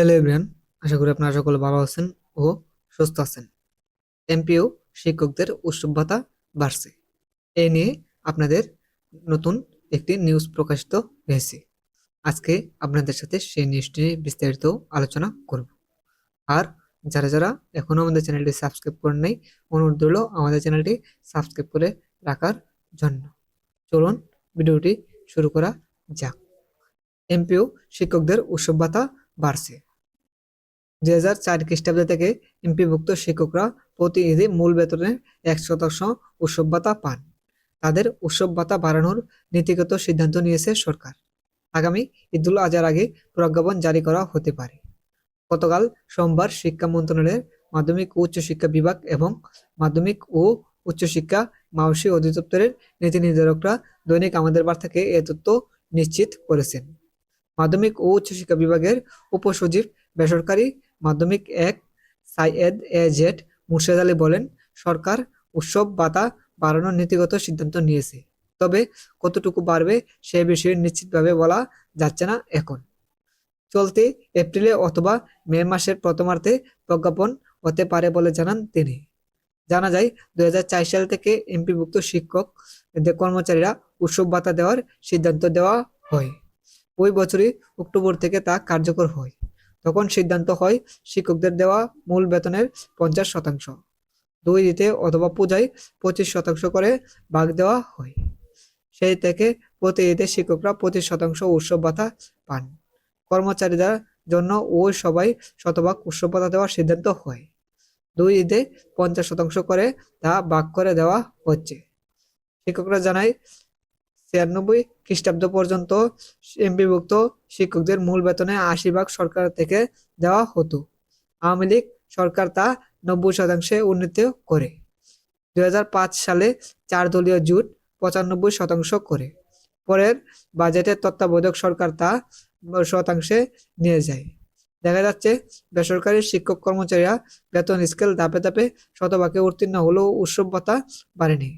Hello everyone আশা করি আপনারা সকলে ভালো আছেন ও সুস্থ আছেন। এমপিও শিক্ষকদের উৎসব বাড়ছে। এই নিয়ে আপনাদের নতুন একটি নিউজ প্রকাশিত হয়েছে। আজকে আপনাদের সাথে সেই নিউজটি নিয়ে বিস্তারিত আলোচনা করব। আর যারা যারা এখনও আমাদের চ্যানেলটি সাবস্ক্রাইব করেন নাই, অনুরোধ রইল আমাদের চ্যানেলটি সাবস্ক্রাইব করে রাখার জন্য। চলুন ভিডিওটি শুরু করা যাক। এমপিও শিক্ষকদের উৎসব বাড়ছে। দুই হাজার চার খ্রিস্টাব্দ থেকে এমপিভুক্ত শিক্ষকরা প্রতিনিধি মূল বেতনের এক শতাংশ উৎসব ভাতা পান। তাদের উৎসব ভাতা বাড়ানোর নীতিগত সিদ্ধান্ত নিয়েছে সরকার। আগামী ঈদুল আজহার আগে প্রজ্ঞাপন জারি করা হতে পারে। গতকাল সোমবার শিক্ষা মন্ত্রণালয়ের মাধ্যমিক ও উচ্চশিক্ষা বিভাগ এবং মাধ্যমিক ও উচ্চশিক্ষা মাওসী অধিদপ্তরের নীতি নির্ধারকরা দৈনিক আমাদের বার্তাকে এ তথ্য নিশ্চিত করেছেন। মাধ্যমিক ও উচ্চশিক্ষা বিভাগের উপসচিব বেসরকারি মাধ্যমিক এক সাইয়েদ এ জেড মুর্শেদ আলী বলেন, সরকার উৎসব ভাতা বাড়ানোর নীতিগত সিদ্ধান্ত নিয়েছে, তবে কতটুকু বাড়বে সে বিষয়ে নিশ্চিতভাবে বলা যাচ্ছে না এখন। চলতি এপ্রিলে অথবা মে মাসের প্রথমার্ধে প্রজ্ঞাপন হতে পারে বলে জানান তিনি। জানা যায়, দুই হাজার চার সাল থেকে এমপিভুক্ত শিক্ষক কর্মচারীরা উৎসব ভাতা দেওয়ার সিদ্ধান্ত দেওয়া হয়। ওই বছরই অক্টোবর থেকে তা কার্যকর হয়। তখন সিদ্ধান্ত হয় শিক্ষকদের দেওয়া মূল বেতনের পঞ্চাশ শতাংশ। দুই দিতে অথবা পূজায় পঁচিশ শতাংশ করে ভাগ দেওয়া হয়। সেই থেকে প্রতি ঈদে শিক্ষকরা পঁচিশ শতাংশ উৎসব ভাতা পান। কর্মচারীদের জন্য ওই সবাই শতভাগ উৎসব ভাতা দেওয়ার সিদ্ধান্ত হয়। দুই ঈদে পঞ্চাশ শতাংশ করে তা ভাগ করে দেওয়া হচ্ছে। শিক্ষকরা জানায় ছিয়ানব্বই খ্রিস্টাব্দ পর্যন্ত এমপিভুক্ত শিক্ষকদের মূল বেতনে আশি ভাগ সরকার থেকে দেওয়া হতো। আওয়ামী লীগ সরকার তা নব্বই শতাংশে উন্নীত করে। দু হাজার পাঁচ সালে চার দলীয় জুট পঁচানব্বই শতাংশ করে। পরের বাজেটের তত্ত্বাবধায়ক সরকার তা শতাংশে নিয়ে যায়। দেখা যাচ্ছে, বেসরকারি শিক্ষক কর্মচারীরা বেতন স্কেল ধাপে ধাপে শতভাগে উত্তীর্ণ হলেও উৎসব ভাতা বাড়েনি।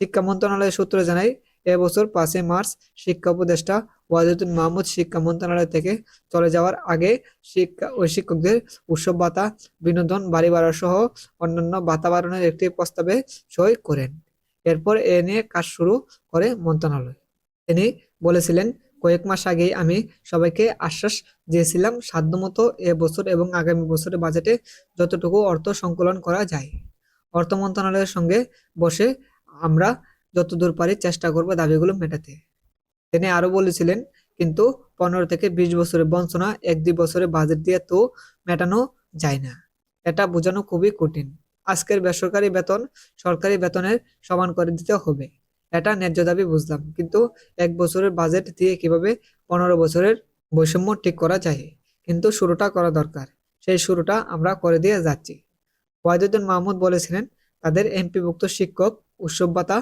শিক্ষা মন্ত্রণালয়ের সূত্র জানায় এবছর পাঁচই মার্চ শিক্ষা উপদেষ্টা ওয়াজিদুল মাহমুদ শিক্ষা মন্ত্রণালয় থেকে চলে যাওয়ার আগে শিক্ষা ও শিক্ষকদের উৎসব, ভাতা, বিনোদন, বাড়ি ভাড়া সহ অন্যান্য ভাতা বাড়ানোর একটি প্রস্তাবে সই করেন। এরপর এ নিয়ে কাজ শুরু করে মন্ত্রণালয়। তিনি বলেছিলেন, কয়েক মাস আগেই আমি সবাইকে আশ্বাস দিয়েছিলাম, সাধ্যমতো এ বছর এবং আগামী বছরের বাজেটে যতটুকু অর্থ সংকলন করা যায়। অর্থ মন্ত্রণালয়ের সঙ্গে বসে আমরা যতদূর পারি চেষ্টা করব দাবিগুলো মেটাতে। তিনি আরও বলেছিলেন, কিন্তু পনেরো থেকে বিশ বছরের বঞ্চনা, এক দুই বছরের বাজেট দিয়ে তো মেটানো যায় না। এটা বোঝানো খুবই কঠিন। আজকের বেসরকারি বেতন সরকারি বেতনের সমান করে দিতে হবে। এটা ন্যায্য দাবি বুঝলাম, কিন্তু এক বছরের বাজেট দিয়ে কীভাবে পনেরো বছরের বৈষম্য ঠিক করা যায়? কিন্তু শুরুটা করা দরকার। সেই শুরুটা আমরা করে দিয়ে যাচ্ছি। ওয়াহিদুদ্দিন মাহমুদ বলেছিলেন, তাদের এমপিভুক্ত শিক্ষক উৎসব ভাতা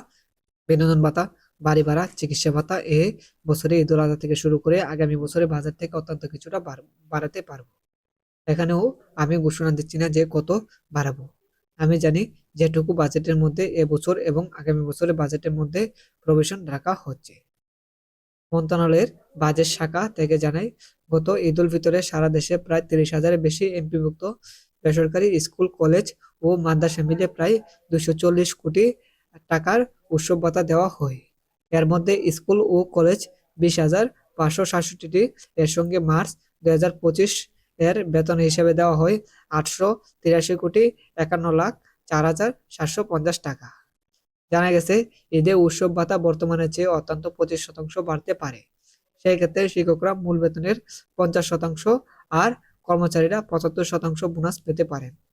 বিনোদন ভাতা, বাড়ি ভাড়া, চিকিৎসা ভাতা এ বছরে ঈদুল আজহা থেকে শুরু করে আগামী বছরে বাজার থেকে অত্যন্ত কিছুটা বাড়াতে পারব। এখানেও আমি ঘোষণা দিচ্ছি না যে কত বাড়াবো। আমি জানি যেটুকু বাজেটের মধ্যে এ বছর এবং আগামী বছরের বাজেটের মধ্যে প্রবেশন রাখা হচ্ছে। মন্ত্রণালয়ের বাজেট শাখা থেকে জানায় গত ঈদ উল ফিতরে সারা দেশে প্রায় তিরিশ হাজারের বেশি এমপিভুক্ত বেসরকারি স্কুল, কলেজ ও মাদ্রাসা মিলে প্রায় দুশো কোটি টাকার উৎসব ভাতা দেওয়া হয়। এর মধ্যে স্কুল ও কলেজ বিশ হাজার পাঁচশো সাতষট্টিটি এর সঙ্গে মার্চ দুই হাজার পঁচিশ এর বেতন হিসেবে দেওয়া হয় আটশো তিরাশি কোটি একান্ন লাখ চার হাজার সাতশো পঞ্চাশ টাকা। জানা গেছে, ঈদে উৎসব ভাতা বর্তমানের চেয়ে অত্যন্ত পঁচিশ শতাংশ বাড়তে পারে। সেই ক্ষেত্রে শিক্ষকরা মূল বেতনের পঞ্চাশ শতাংশ আর কর্মচারীরা পঁচাত্তর শতাংশ বোনাস পেতে পারেন।